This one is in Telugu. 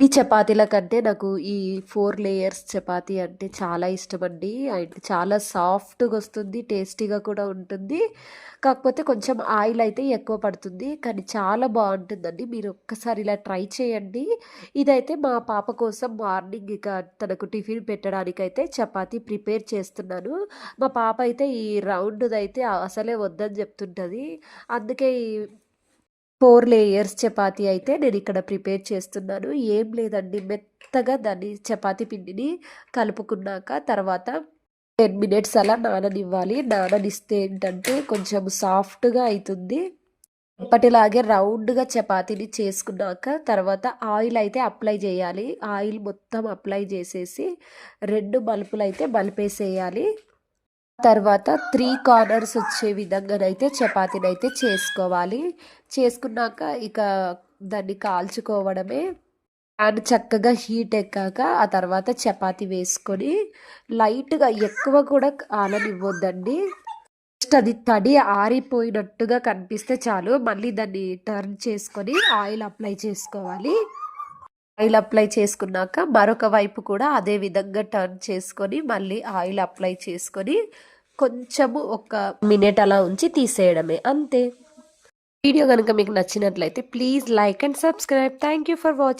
ఈ చపాతీల కంటే నాకు ఈ ఫోర్ లేయర్స్ చపాతీ అంటే చాలా ఇష్టం అండి అండ్ చాలా సాఫ్ట్గా వస్తుంది టేస్టీగా కూడా ఉంటుంది. కాకపోతే కొంచెం ఆయిల్ అయితే ఎక్కువ పడుతుంది. కానీ చాలా బాగుంటుందండి. మీరు ఒక్కసారి ఇలా ట్రై చేయండి. ఇదైతే మా పాప కోసం మార్నింగ్ ఇక తనకు టిఫిన్ పెట్టడానికైతే చపాతీ ప్రిపేర్ చేస్తున్నాను. మా పాప అయితే ఈ రౌండ్ది అయితే అసలే వద్దని చెప్తుంటుంది. అందుకే ఈ ఫోర్ లేయర్స్ చపాతీ అయితే నేను ఇక్కడ ప్రిపేర్ చేస్తున్నాను. ఏం లేదండి మెత్తగా దాన్ని చపాతీ పిండిని కలుపుకున్నాక తర్వాత టెన్ మినిట్స్ అలా నాననివ్వాలి. నాననిస్తే ఏంటంటే కొంచెం సాఫ్ట్గా అవుతుంది ఎప్పటిలాగే రౌండ్గా చపాతీని చేసుకున్నాక తర్వాత ఆయిల్ అయితే అప్లై చేయాలి. ఆయిల్ మొత్తం అప్లై చేసేసి రెండు మలుపులు అయితే మలిపేసేయాలి. తర్వాత త్రీ కార్నర్స్ వచ్చే విధంగానైతే చపాతీని అయితే చేసుకోవాలి. చేసుకున్నాక ఇక దాన్ని కాల్చుకోవడమే. అండ్ చక్కగా హీట్ ఎక్కాక ఆ తర్వాత చపాతీ వేసుకొని లైట్గా ఎక్కువ కూడా ఆలనివ్వద్దండి జస్ట్ అది తడి ఆరిపోయినట్టుగా కనిపిస్తే చాలు. మళ్ళీ దాన్ని టర్న్ చేసుకొని ఆయిల్ అప్లై చేసుకోవాలి. ఆయిల్ అప్లై చేసుకున్నాక మరొక వైపు కూడా అదే విధంగా టర్న్ చేసుకొని మళ్ళీ ఆయిల్ అప్లై చేసుకొని కొంచెము ఒక మినిట్ అలా ఉంచి తీసేయడమే. అంతే. వీడియో కనుక మీకు నచ్చినట్లయితే please like and subscribe. Thank you for watching